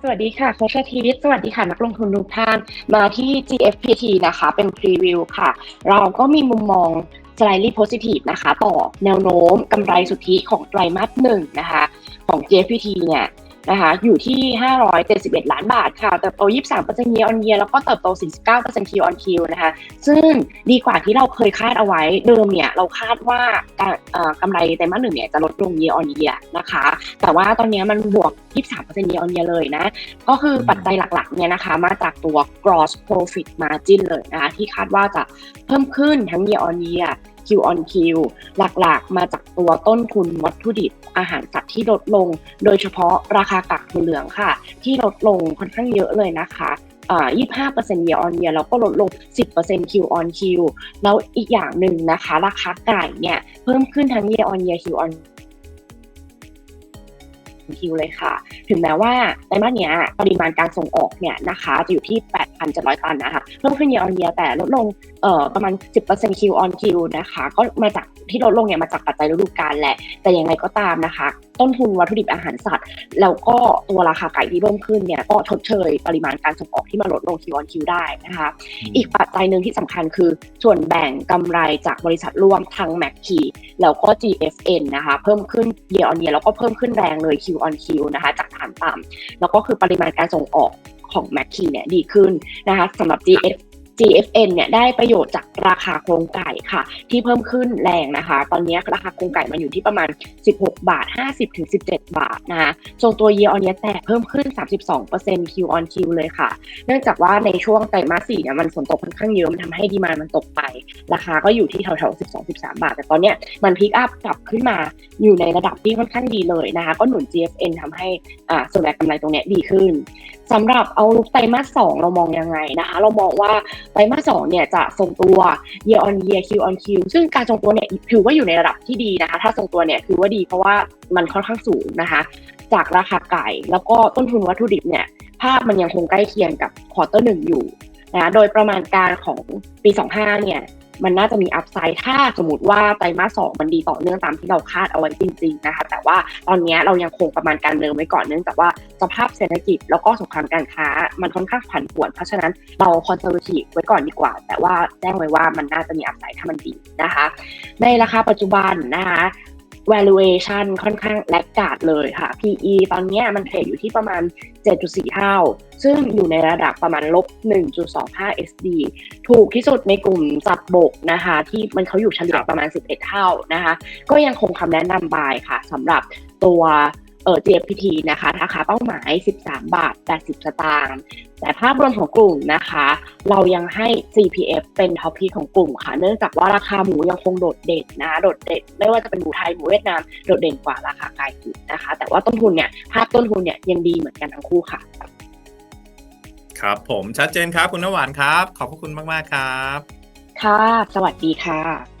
สวัสดีค่ะโคชทีวิทสวัสดีค่ะ นักลงทุนทุกท่านมาที่ GFPT นะคะ เป็นพรีวิวค่ะ เราก็มีมุมมอง slightly positive นะคะ ต่อแนวโน้มกำไรสุทธิของไตรมาสหนึ่งนะคะ ของ GFPT เนี่ย นะคะอยู่ที่ 571 ล้านบาทค่ะเติบโต 23% year on year แล้วก็เติบโต 49% Q on Q นะคะ ซึ่งดีกว่าที่เราเคยคาดเอาไว้เดิมเนี่ยเราคาดว่ากำไรไตรมาสหนึ่งเนี่ยจะลดลง year on year นะคะ แต่ว่าตอนนี้มันบวก 23% year on year เลยนะ ก็คือปัจจัยหลักๆเนี่ยนะคะมาจากตัว gross profit margin เลยนะคะที่คาดว่าจะเพิ่มขึ้นทั้ง year on year Q on Q หลักๆ มาจากตัวต้นทุนวัตถุดิบอาหารสัตว์ที่ลดลง โดยเฉพาะราคากากถั่วเหลืองค่ะ ที่ลดลงค่อนข้างเยอะเลยนะคะอ่า25% year on year แล้วก็ลดลง 10% Q on Q แล้วอีกอย่างหนึ่งนะคะ ราคาไก่เนี่ย เพิ่มขึ้นทั้ง year on year Q on Q เลยค่ะ ถึงแม้ว่าไตรมาสเนี้ยปริมาณการส่งออกเนี่ยนะคะจะอยู่ที่ 8,700 ตันนะคะเพิ่มขึ้น year on year แต่ลดลงเอ่อประมาณ 10% Q on Q นะคะ ก็มาจากที่ลดลงเนี่ยมาจากปัจจัยฤดูกาลแหละ แต่ยังไงก็ตามนะคะต้นทุนวัตถุดิบอาหารสัตว์ แล้วก็ตัวราคาไก่ที่เพิ่มขึ้นเนี่ยก็ชดเชยปริมาณการส่งออกที่มาลดลง Q on Q ได้นะคะอีกปัจจัยหนึ่งที่สำคัญคือส่วนแบ่งกำไรจากบริษัทร่วมทั้ง m a c k e y แล้วก็ GFN นะคะเพิ่มขึ้น year on year แล้วก็เพิ่มขึ้นแรงเลย Q on Q นะคะจากฐานต่ำแล้วก็คือปริมาณการส่งออกของ m a c k e y เนี่ยดีขึ้นนะคะสำหรับ GF GFN เนี่ยได้ประโยชน์จากราคาโครงไก่ค่ะ ที่เพิ่มขึ้นแรงนะคะ ตอนนี้ราคาโครงไก่มันอยู่ที่ประมาณ 16 บาท 50ถึง17 บาทนะคะทรงตัว year on year แต่เพิ่มขึ้น 32% Q on Q เลยค่ะ เนื่องจากว่าในช่วงไตรมาสสี่เนี่ยมันฝนตกค่อนข้างเยอะมันทำให้ดีมานมันตกไป ราคาก็อยู่ที่แถวๆ 12 13 บาท แต่ตอนเนี้ยมันพิกอัพกลับขึ้นมาอยู่ในระดับที่ค่อนข้างดีเลยนะคะ ก็หนุน GFN ทำให้อ่าส่วนแบ่งกำไรตรงเนี้ยดีขึ้นสำหรับเอาลุกไตรมาสสองเรามองยังไงนะคะ เรามองว่าไตรมาสสองเนี่ยจะทรงตัว year on year Q on Q ซึ่งการทรงตัวเนี่ยถือว่าอยู่ในระดับที่ดีนะคะ ถ้าทรงตัวเนี่ยถือว่าดีเพราะว่ามันค่อนข้างสูงนะคะ จากราคาไก่แล้วก็ต้นทุนวัตถุดิบเนี่ยภาพมันยังคงใกล้เคียงกับควอเตอร์หนึ่งอยู่นะโดยประมาณการของปี 25 เนี่ยมันน่าจะมีอัพไซด์ถ้าสมมติว่าไตรมาสสองมันดีต่อเนื่องตามที่เราคาดเอาไว้จริงๆนะคะ ว่าตอนนี้เรายังคงประมาณการเดิมไว้ก่อนเนื่องจากว่าสภาพเศรษฐกิจแล้วก็สงครามการค้า มันค่อนข้างผันผวน เพราะฉะนั้นเราคอนเซอร์วทีฟไว้ก่อนดีกว่า แต่ว่าแจ้งไว้ว่ามันน่าจะมีอัพไซด์ถ้ามันดีนะคะ ในราคาปัจจุบันนะคะ valuation ค่อนข้างแลกกาดเลยค่ะ PE ตอนเนี้ยมันเทรดอยู่ที่ประมาณ 7.4 เท่า ซึ่งอยู่ในระดับประมาณลบ 1.25 SD ถูกที่สุดในกลุ่มจับบกนะคะ ที่มันเขาอยู่เฉลี่ยประมาณ 11 เท่านะคะ ก็ยังคงคำแนะนำบายค่ะสำหรับตัว เอ่อ JPT นะคะราคาเป้าหมาย 13 บาท 80 สตางค์แต่ภาพรวมของกลุ่มนะคะ เรายังให้ CPF เป็นท็อปพีของกลุ่มค่ะ เนื่องจากว่าราคาหมูยังคงโดดเด่นนะคะโดดเด่น ไม่ว่าจะเป็นหมูไทยหมูเวียดนามโดดเด่นกว่าราคาไก่อีกนะคะ แต่ว่าต้นทุนเนี่ยภาพต้นทุนเนี่ยยังดีเหมือนกันทั้งคู่ค่ะ ครับผมชัดเจนครับคุณนหวานครับ ขอบพระคุณมาก ๆ ครับ ค่ะ สวัสดีค่ะ